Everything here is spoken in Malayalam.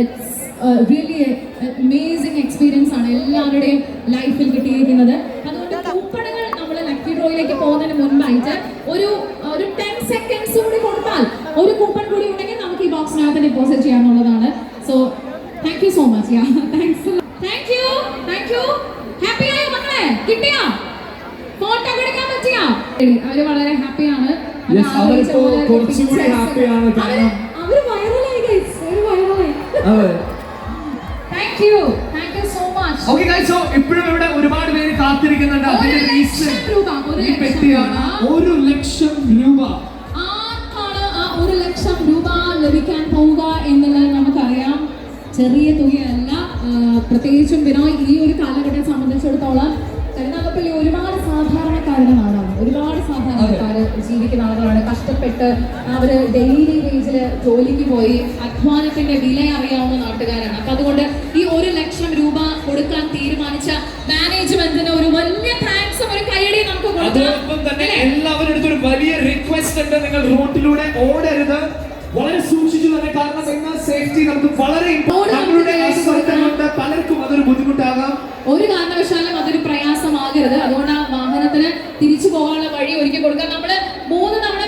ഇറ്റ്സ് റിയലി അമേസിങ് എക്സ്പീരിയൻസ് ആണ് എല്ലാവരുടെയും ലൈഫിൽ കിട്ടിയിരിക്കുന്നത്. അതുകൊണ്ട് കൂപ്പണുകൾ നമ്മൾ ലക്കി ഡ്രോയിലേക്ക് പോകുന്നതിന് മുൻപായിട്ട് ഒരു ഒരു ടെൻ സെക്കൻഡ്സ് കൂടി കൊടുത്താൽ ഒരു കൂപ്പൺ കൂടി ഉണ്ടെങ്കിൽ നമുക്ക് ഈ ബോക്സിനകത്ത് deposit ചെയ്യാന്നുള്ളതാണ് so thank you so much yeah thanks thank you thank you happy ആയോ മക്കളെ? കിട്ടിയോ? ഫോട്ടോ എടുക്കാൻ പറ്റിയോ? അവർ വളരെ ഹാപ്പിയാണ് അവർ thank you thank you so much okay guys so ഇപ്പോഴും ഇവിടെ ഒരുപാട് പേര് കാത്തിരിക്കുന്നുണ്ട്. അതിന്റെ റീസൺ ഈ പെട്ടിയാണ്. ഒരു ലക്ഷം രൂപ. ആർക്കാണ് ആ ഒരു ലക്ഷം രൂപ ലഭിക്കാൻ പോവുക എന്നുള്ളത് നമുക്കറിയാം. ചെറിയ തുകയല്ല. പ്രത്യേകിച്ചും ബിനോയ് ഈ ഒരു കാലഘട്ടം സംബന്ധിച്ചിടത്തോളം കരുനാഗപ്പള്ളി ഒരുപാട് സാധാരണക്കാരുടെ നാടാണ്. ഒരുപാട് സാധാരണക്കാർ ജീവിക്കുന്ന ആളുകളാണ്. കഷ്ടപ്പെട്ട് അവർ ഡെയിലി വേജിൽ ജോലിക്ക് പോയി അധ്വാനത്തിന്റെ വില അറിയാവുന്ന നാട്ടുകാരാണ്. അപ്പൊ അതുകൊണ്ട് ഈ ഒരു ലക്ഷം രൂപ കൊടുക്കാൻ തീരുമാനിച്ച മാനേജ്മെന്റിന് ഒരു വലിയ താങ്ക്സ് ഒരു കൈയടി നമുക്ക് അതോടൊപ്പം തന്നെ കൊടുക്കാം എല്ലാവരുടെ അടുത്തൊരു വലിയ റിക്വസ്റ്റ് ഉണ്ട്. നിങ്ങൾ റോട്ടിലൂടെ ഓടരുത്. വളരെ സൂക്ഷിച്ചു തന്നെ കാരണം ഇന്ന് സേഫ്റ്റി നമുക്ക് വളരെ ഇമ്പോർട്ടന്റ് നമ്മളുടെ പലർക്കും അതൊരു ബുദ്ധിമുട്ടാകാം. ഒരു കാരണവശാലും അതൊരു പ്രയാസമാകരുത്. തിരിച്ചു പോകാനുള്ള വഴി ഒരുക്കി കൊടുക്കാം നമ്മൾ മൂന്ന് തവണ